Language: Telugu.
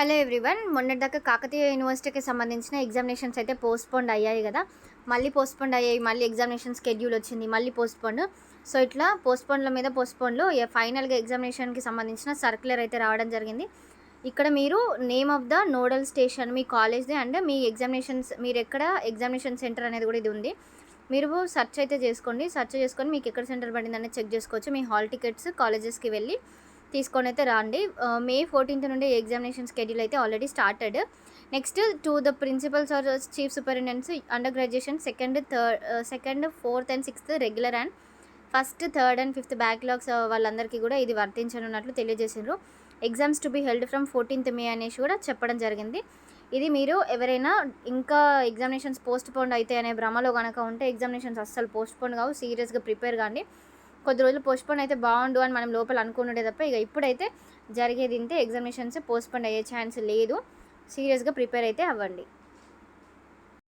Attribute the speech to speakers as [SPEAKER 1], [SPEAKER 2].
[SPEAKER 1] హలో ఎవ్రీవన్ మొన్నటిదాకా కాకతీయ యూనివర్సిటీకి సంబంధించిన ఎగ్జామినేషన్స్ అయితే పోస్ట్పోండ్ అయ్యాయి కదా. మళ్ళీ పోస్ట్పోండ్ అయ్యాయి మళ్ళీ ఎగ్జామినేషన్ స్కెడ్యూల్ వచ్చింది మళ్ళీ పోస్ట్పోండ్ సో ఇట్లా పోస్ట్పోన్ల మీద పోస్ట్పోన్లో ఫైనల్గా ఎగ్జామినేషన్కి సంబంధించిన సర్క్యులర్ అయితే రావడం జరిగింది. ఇక్కడ మీరు name of the nodal station మీ కాలేజ్ది అండ్ మీ ఎగ్జామినేషన్స్ మీరు ఎక్కడ ఎగ్జామినేషన్ సెంటర్ అనేది కూడా ఇది ఉంది. మీరు సెర్చ్ అయితే చేసుకోండి. సెర్చ్ చేసుకొని మీకు ఎక్కడ సెంటర్ పడింది అనేది చెక్ చేసుకోవచ్చు. మీ హాల్ టికెట్స్ కాలేజెస్కి వెళ్ళి తీసుకొని అయితే రండి మే ఫోర్టీన్త్ నుండి ఎగ్జామినేషన్ స్కెడ్యూల్ అయితే already started. Next to the principals or chief superintendents under graduation second third second fourth and sixth regular and first third and fifth backlogs వాళ్ళందరికీ కూడా ఇది వర్తించనున్నట్లు తెలియజేసిండ్రు. Exams to be held from fourteenth May అనేసి కూడా చెప్పడం జరిగింది. ఇది మీరు ఎవరైనా ఇంకా ఎగ్జామినేషన్స్ పోస్ట్ పోన్ అయితే అనే భ్రమలో కనుక ఉంటే ఎగ్జామినేషన్స్ అస్సలు పోస్ట్ పోన్ కావు సీరియస్గా ప్రిపేర్ కానీ కొద్ది రోజులు పోస్ట్పోన్ అయితే బాగుండు అని మనం లోపల అనుకున్నదే తప్ప ఇక ఇప్పుడైతే జరిగేది ఇంతే ఎగ్జామినేషన్స్ పోస్ట్పోన్ అయ్యే ఛాన్స్ లేదు. సీరియస్గా ప్రిపేర్ అయితే అవ్వండి.